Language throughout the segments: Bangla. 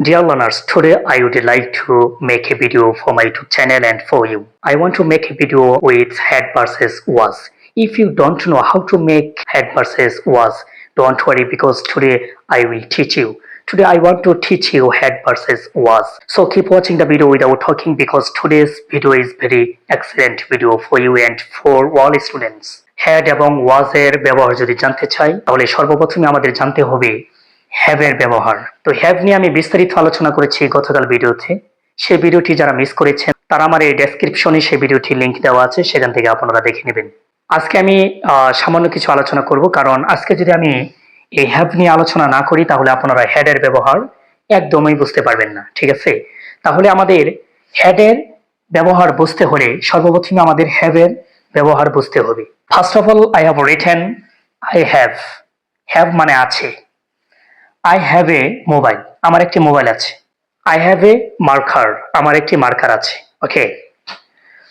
Dear learners, today I would like to make a video for my YouTube channel and for you. I want to make a video with head versus was. If you don't know how to make head versus was, don't worry because today I will teach you. Today I want to teach you head versus was. So keep watching the video without talking because today's video is very excellent video for you and for all students. Had এবং ওয়াজের ব্যবহার যদি জানতে চাই তাহলে সর্বপ্রথমে আমাদের জানতে হবে হ্যাভের ব্যবহার। তো হ্যাভ নিয়ে আমি বিস্তারিত আলোচনা করেছি গতকাল ভিডিওতে। সেই ভিডিওটি যারা মিস করেছেন, তারা আমার এই ডেসক্রিপশনে সেই ভিডিওটির লিংক দেওয়া আছে, সেখান থেকে আপনারা দেখে নেবেন। আজকে আমি সামান্য কিছু আলোচনা করব, কারণ আজকে যদি আমি এই হ্যাভ নিয়ে আলোচনা না করি, তাহলে আপনারা হেডের ব্যবহার একদমই বুঝতে পারবেন না, ঠিক আছে? তাহলে আমাদের হেডের ব্যবহার বুঝতে হলে সর্বপ্রথমে আমাদের হ্যাভের ব্যবহার বুঝতে হবে। First of all I have written I have have মানে আছে। আই হ্যাভ এ মোবাইল আমার একটি মোবাইল আছে আই হ্যাভ এ মার্কার আমার একটি মার্কার আছে ওকে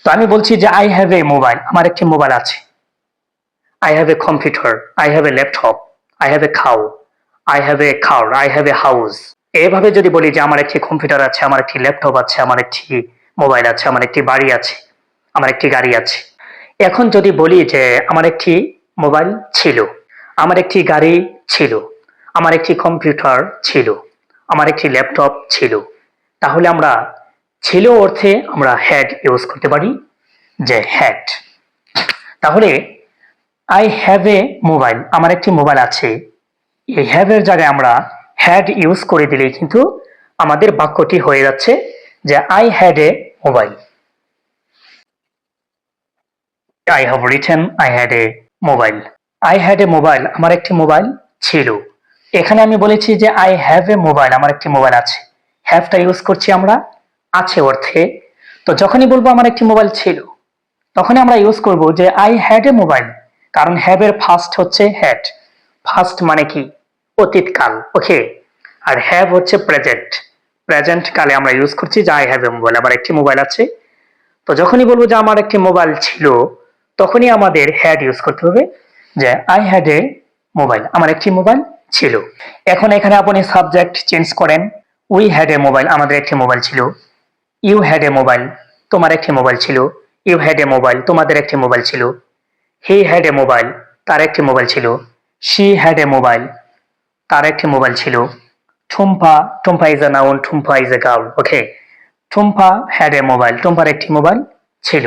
তো আমি বলছি যে আই হ্যাভ এ মোবাইল আমার একটি মোবাইল আছে I have a computer I have a laptop I have a খাও আই হ্যাভ এ খাওয়ার আই হ্যাভ এ হাউস এভাবে যদি বলি যে আমার একটি কম্পিউটার আছে আমার একটি ল্যাপটপ আছে আমার একটি মোবাইল আছে আমার একটি বাড়ি আছে আমার একটি গাড়ি আছে এখন যদি বলি যে আমার একটি মোবাইল ছিল আমার একটি গাড়ি ছিল আমার একটি কম্পিউটার ছিল, আমার একটি ল্যাপটপ ছিল। তাহলে আমরা ছিল অর্থে আমরা হ্যাড ইউজ করতে পারি, যে হ্যাড তাহলে আই হ্যাভ এ মোবাইল আমার একটি মোবাইল আছে। এই হ্যাভ এর জায়গায় আমরা হ্যাড ইউজ করে দিলেই কিন্তু আমাদের বাক্যটি হয়ে যাচ্ছে যে I had a mobile I have written I had a mobile I had a mobile আমার একটি মোবাইল ছিল। এখানে আমি বলেছি যে আই হ্যাভ এ মোবাইল আমার একটি মোবাইল আছে। হ্যাভটা ইউজ করছি আমরা, আছে অর্থে। তো যখনই বলব আমার একটি মোবাইল ছিল, তখনই আমরা ইউজ করব যে আই হ্যাড এ মোবাইল কারণ হ্যাভ এর ফার্স্ট হচ্ছে হ্যাড ফার্স্ট মানে কি? অতীতকাল ওকে আর হ্যাভ হচ্ছে প্রেজেন্ট প্রেজেন্ট কালে আমরা ইউজ করছি যে আই হ্যাভ এ মোবাইল আমার একটি মোবাইল আছে। তো যখনই বলব যে আমার একটি মোবাইল ছিল, তখনই আমাদের হ্যাড ইউজ করতে হবে যে আই হ্যাড এ মোবাইল আমার একটি মোবাইল ছিল। এখন এখানে আপনি সাবজেক্ট চেঞ্জ করেন। উই হ্যাড এ মোবাইল আমাদের একটি মোবাইল ছিল। ইউ হ্যাড এ মোবাইল তোমার একটি মোবাইল ছিল। ইউ হ্যাড এ মোবাইল তোমাদের একটি মোবাইল ছিল। হি হ্যাড এ মোবাইল তার একটি মোবাইল ছিল। শি হ্যাড এ মোবাইল তার একটি মোবাইল ছিল। Tumpa Tumpa is a noun Tumpa is a girl okay Tumpa had a mobile টুম্পার একটি মোবাইল ছিল।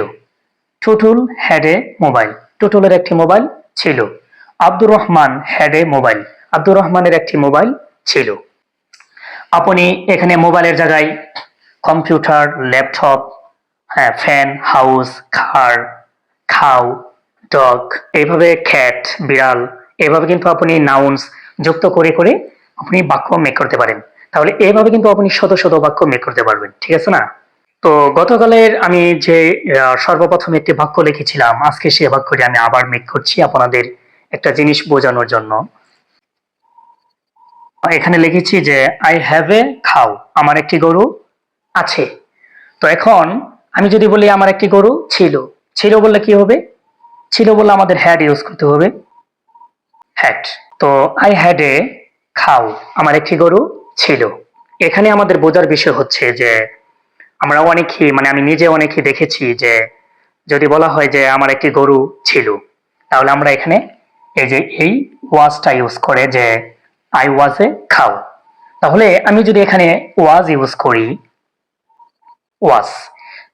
টুটুল হ্যাড এ মোবাইল টুটুলের একটি মোবাইল ছিল। Abdur Rahman had a mobile Abdur রহমানের একটি মোবাইল ছিল। আপনি এখানে মোবাইলের জায়গায় কম্পিউটার, ল্যাপটপ হ্যাঁ ফ্যান, হাউস খার খাও, ডগ, এইভাবে খ্যাট, বিড়াল, এভাবে কিন্তু আপনি নাউন্স যুক্ত করে করে আপনি বাক্য মেক করতে পারেন। তাহলে এভাবে কিন্তু আপনি শত শত বাক্য মেক করতে পারবেন, ঠিক আছে না? তো গতকালের আমি যে সর্বপ্রথম একটি বাক্য লিখেছিলাম, আজকে সেই বাক্যটি আমি আবার মেক করছি আপনাদের একটা জিনিস বোঝানোর জন্য। এখানে লিখেছি যে আই হ্যাভ এ খাও আমার একটি গরু আছে। তো এখন আমি যদি বলি, আমার একটি গরু ছিল। ছিল বললে কি হবে? ছিল বললে আমাদের হ্যাড ইউজ করতে হবে। হ্যাড তো আই হ্যাড এ খাও আমার একটি গরু ছিল। এখানে আমাদের বোঝার বিষয় হচ্ছে যে, আমরা অনেকেই মানে আমি নিজে অনেকেই দেখেছি যে, যদি বলা হয় যে, আমার একটি গরু ছিল, তাহলে আমরা এখানে এই যে, এই ওয়াজটা ইউজ করে যে আই ওয়াজ এ খাও তাহলে আমি যদি এখানে ওয়াজ ইউজ করি ওয়াজ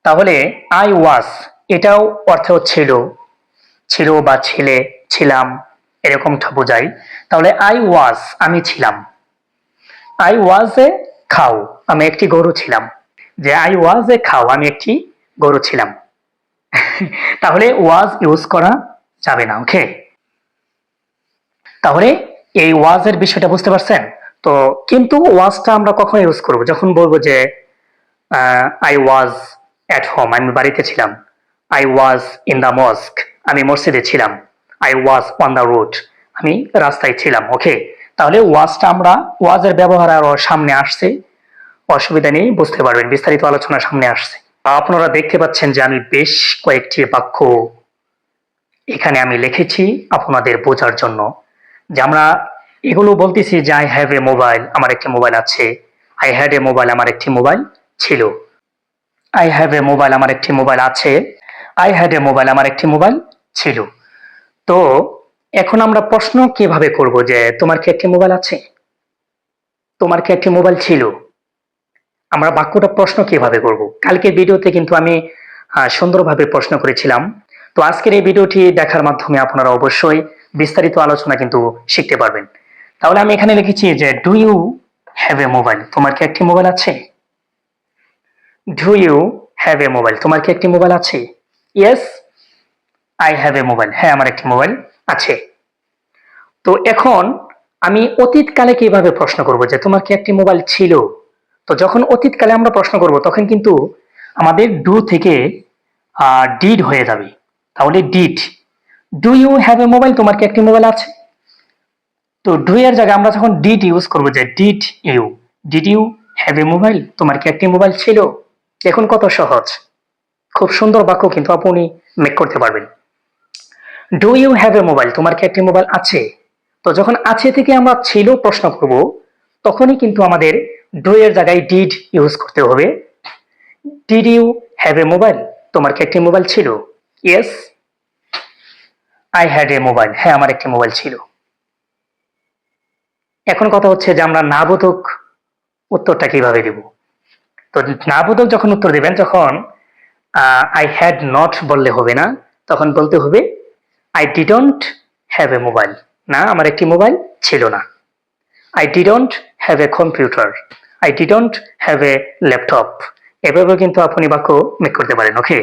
তাহলে আই ওয়াজ এটাও অর্থ ছিল ছিল বা ছিলে, ছিলাম, এরকমটা বোঝাই। তাহলে আই ওয়াজ আমি ছিলাম। আই ওয়াজ এ খাও আমি একটি গরু ছিলাম। যে আই ওয়াজ এ খাও আমি একটি গরু ছিলাম। তাহলে ওয়াজ ইউজ করা যাবে না ওকে তাহলে এই ওয়াজের বিষয়টা বুঝতে পারছেন? তো কিন্তু ওয়াজটা আমরা কখন ইউজ করব? যখন বলব যে আই ওয়াজ অ্যাট হোম আমি বাড়িতে ছিলাম। I was in the mosque আমি মসজিদে ছিলাম। I was on the road আমি রাস্তায় ছিলাম ওকে তাহলে ওয়াজটা আমরা, ওয়াজের ব্যবহার আরও সামনে আসছে। অসুবিধা নেই, বুঝতে পারবেন, বিস্তারিত আলোচনা সামনে আসছে। আপনারা দেখতে পাচ্ছেন যে আমি বেশ কয়েকটি বাক্য এখানে আমি লিখেছি আপনাদের বোঝার জন্য। যে আমরা এগুলো বলতেছি যে আই হ্যাভ এ মোবাইল আমার একটি মোবাইল আছে। আই হ্যাড এ মোবাইল আমার একটি মোবাইল ছিল। আই হ্যাভ এ মোবাইল আমার একটি মোবাইল আছে। আই হ্যাড এ মোবাইল আমার একটি মোবাইল ছিল। তো এখন আমরা প্রশ্ন কীভাবে করব যে তোমার কি একটি মোবাইল আছে? তোমার কি একটি মোবাইল ছিল? আমরা বাক্যটা প্রশ্ন কীভাবে করব? কালকে ভিডিওতে কিন্তু আমি সুন্দরভাবে প্রশ্ন করেছিলাম। তো আজকের এই ভিডিওটি দেখার মাধ্যমে আপনারা অবশ্যই বিস্তারিত আলোচনা কিন্তু শিখতে পারবেন। তাহলে আমি এখানে লিখেছি যে do you have a mobile তোমার কি একটি মোবাইল আছে? Do you have a mobile তোমার কি একটি মোবাইল আছে? Yes I have a mobile হ্যাঁ আমার একটি মোবাইল আছে। তো এখন আমি অতীতকালে কীভাবে প্রশ্ন করব যে, তোমার কি একটি মোবাইল ছিল? তো যখন অতীতকালে আমরা প্রশ্ন করব, তখন কিন্তু আমাদের ডু থেকে ডিড হয়ে যাবে। তাহলে did do you have a mobile তোমার কি একটি মোবাইল আছে? তো ডু এর জায়গায় আমরা যখন ডিড ইউজ করব, যে did you did you have a mobile তোমার কি একটি মোবাইল ছিল? দেখুন কত সহজ। খুব সুন্দর বাক্য কিন্তু আপনি মেক করতে পারবেন। Do you have a mobile তোমার কি একটি মোবাইল আছে? তো যখন আছে থেকে আমরা ছিল প্রশ্ন করব, তখনই কিন্তু আমাদের ডু এর জায়গায় ডিড ইউজ করতে হবে। Did you have a mobile তোমার কি একটি মোবাইল ছিল? Yes I had a mobile হ্যাঁ আমার একটি মোবাইল ছিল। এখন কথা হচ্ছে যে আমরা নাবোধক উত্তরটা কীভাবে দেব? তো নাবোধক যখন উত্তর দেবেন যখন আই হ্যাড নট বললে হবে না। তখন বলতে হবে I didn't have a mobile না, আমার একটি মোবাইল ছিল না। I didn't have a computer I didn't have a laptop এভাবে কিন্তু আপনি বাক্য মেক করতে পারেন ওকে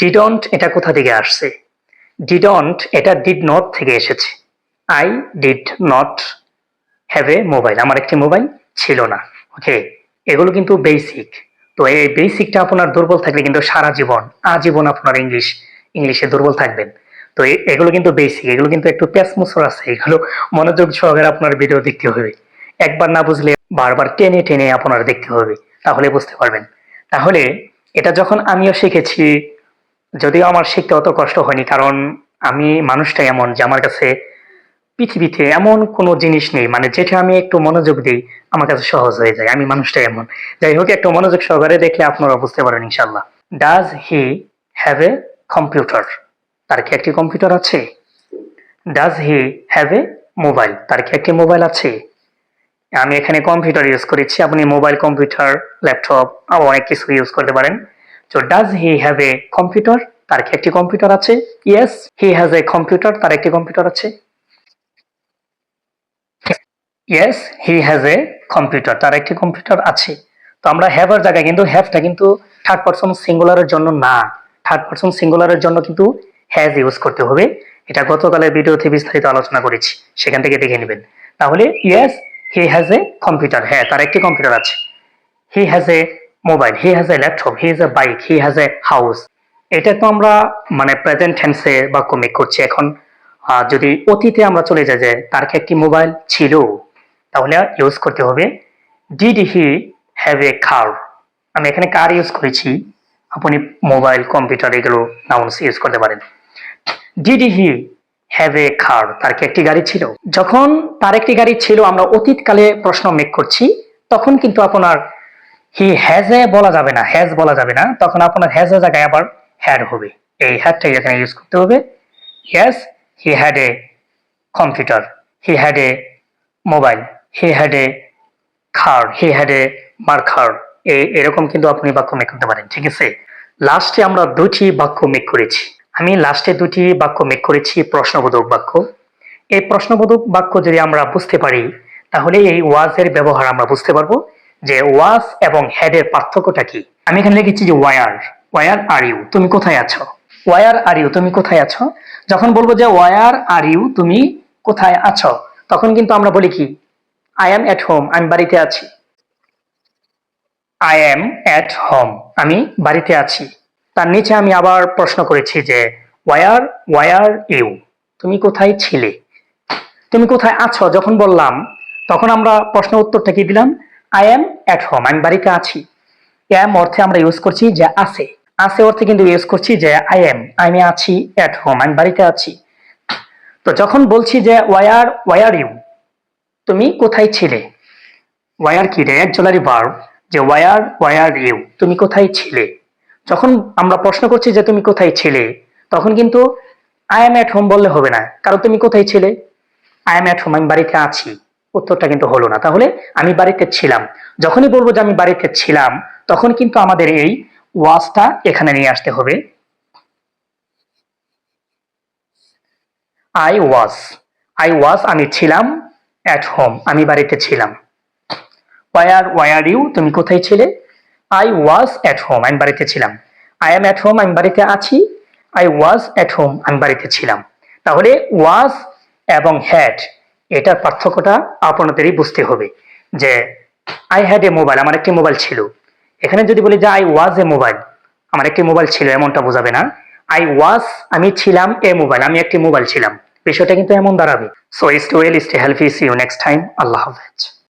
ডিডন্ট এটা কোথা থেকে আসছে? ডিডন্ট এটা ডিড নট থেকে এসেছে। I did not have a mobile আমার একটি মোবাইল ছিল না। ওকে এগুলো কিন্তু বেসিক তো এই বেসিকটা আপনার দুর্বল থাকলে কিন্তু সারা জীবন, আজীবন আপনার ইংলিশ ইংলিশে দুর্বল থাকবেন। তো এগুলো কিন্তু বেসিক এগুলো কিন্তু একটু প্যাস মুসর আছে। এগুলো মনোযোগ সহকারে আপনার ভিডিও দেখতে হবে। একবার না বুঝলে বারবার টেনে টেনে আপনার দেখতে হবে। তাহলে বুঝতে পারবেন। তাহলে এটা যখন আমিও শিখেছি যদিও আমার শিখতে অত কষ্ট হয়নি, কারণ আমি মানুষটা এমন যে আমার কাছে পৃথিবীতে এমন কোনো জিনিস নেই মানে যেটা আমি একটু মনোযোগ দিই, আমার কাছে সহজ হয়ে যায়, আমি মানুষটা এমন। যাই হোক, একটু মনোযোগ সহকারে দেখলে আপনারা বুঝতে পারেন ইনশাল্লাহ does he have a computer তার কি একটি কম্পিউটার আছে? Does he have a mobile তার কি একটি মোবাইল আছে? আমি এখানে কম্পিউটার ইউজ করেছি, আপনি মোবাইল কম্পিউটার ল্যাপটপ আরও অনেক কিছু ইউজ করতে পারেন। তো does he have a computer তার একটি কম্পিউটার আছে? Yes he has a computer তার একটি কম্পিউটার আছে। Yes he has a computer তার একটি কম্পিউটার আছে। তো আমরা হ্যাভার জায়গায় কিন্তু হ্যাভটা কিন্তু থার্ড পারসন সিঙ্গুলারের জন্য না। থার্ড পারসন সিঙ্গুলারের জন্য কিন্তু হ্যাজ ইউজ করতে হবে। এটা গতকালের ভিডিওতে বিস্তারিত আলোচনা করেছি। সেখান থেকে দেখে নেবেন। তাহলে yes he has a computer হ্যাঁ তার একটি কম্পিউটার আছে। He has a mobile he has a laptop he has a bike he has a house এটা তো আমরা মানে প্রেজেন্ট টেন্সে বাক্য মেক করছি এখন। যদি অতীতে আমরা চলে যাই যে তার কি একটি মোবাইল ছিল, তাহলে ইউজ করতে হবে ডিড হি হ্যাভ এ কার আমি এখানে কার ইউজ করেছি, আপনি মোবাইল কম্পিউটার এগুলো নাউন্স ইউজ করতে পারেন। ডিড হি হ্যাভ এ কার তার কি একটি গাড়ি ছিল। যখন তার একটি গাড়ি ছিল, আমরা অতীতকালে প্রশ্ন মেক করছি, তখন কিন্তু আপনার হি হ্যাজ বলা যাবে না, হ্যাজ বলা যাবে না। তখন আপনার হ্যাজ এর জায়গায় আবার হ্যাড হবে। এই হ্যাডটাই এখানে ইউজ করতে হবে। Yes he had a computer he had a mobile he had a খার হি হ্যাড এ মার্কার এরকম কিন্তু আপনি বাক্য মেক করতে পারেন, ঠিক আছে? লাস্টে আমরা দুটি বাক্য মেক করেছি। আমি লাস্টে দুটি বাক্য মেক করেছি, প্রশ্নবোধক বাক্য। এই প্রশ্নবোধক বাক্য যদি আমরা বুঝতে পারি, তাহলে এই ওয়াজ এর ব্যবহার আমরা বুঝতে পারব। যে ওয়াজ এবং হেড এর পার্থক্যটা কি? আমি এখানে লিখেছি যে ওয়ার। ওয়ার আর ইউ, তুমি কোথায় আছো? ওয়ার আর ইউ, তুমি কোথায় আছো? যখন বলব যে ওয়ার আর ইউ, তুমি কোথায় আছো? তখন কিন্তু আমরা বলি কি? আই এম এট হোম আমি বাড়িতে আছি। আই এম এট হোম আমি বাড়িতে আছি। তার নিচে আমি আবার প্রশ্ন করেছি যে ওয়ার ওয়ার ইউ, তুমি কোথায় ছিলে? তুমি কোথায় আছো? যখন বললাম, তখন আমরা প্রশ্ন উত্তরটা কি দিলাম? আই এম এট হোম আমি বাড়িতে আছি। এম অর্থে আমরা ইউজ করছি যে আছে। আছে অর্থে কিন্তু ইউজ করছি যে আই এম আমি আছি এট হোম আমি বাড়িতে আছি। তো যখন বলছি যে ওয়ার ওয়ার ইউ তুমি কোথায় ছিলে? ওয়ার কি রে? অ্যাকচুয়ালি ভার্ব যে ওয়ার ওয়ার ইউ তুমি কোথায় ছিলে? যখন আমরা প্রশ্ন করছি যে তুমি কোথায় ছিলে, তখন কিন্তু আই এম অ্যাট হোম বললে হবে না। কারণ তুমি কোথায় ছিলে? আই এম অ্যাট হোম আমি বাড়িতে আছি। উত্তরটা কিন্তু হলো না। তাহলে আমি বাড়িতে ছিলাম। যখনই বলব যে আমি বাড়িতে ছিলাম, তখন কিন্তু আমাদের এই ওয়াজটা এখানে নিয়ে আসতে হবে। আই ওয়াজ আই ওয়াজ আমি ছিলাম অ্যাট হোম আমি বাড়িতে ছিলাম। ওয়ার ওয়ার ইউ তুমি কোথায় ছিলে? আই ওয়াজ অ্যাট হোম আমি বাড়িতে ছিলাম। আই এম অ্যাট হোম আমি বাড়িতে আছি। আই ওয়াজ অ্যাট হোম আমি বাড়িতে ছিলাম। তাহলে ওয়াজ এবং হ্যাড এটার পার্থক্যটা আপনাদেরই বুঝতে হবে যে আই হ্যাড এ মোবাইল আমার একটি মোবাইল ছিল। এখানে যদি বলি যে আই ওয়াজ এ মোবাইল আমার একটি মোবাইল ছিল, এমনটা বোঝাবে না। আই ওয়াজ আমি ছিলাম এ মোবাইল আমি একটি মোবাইল ছিলাম। বিষয়টা কিন্তু এমন দাঁড়াবে। So east well east help is you next time আল্লাহ হাফেজ।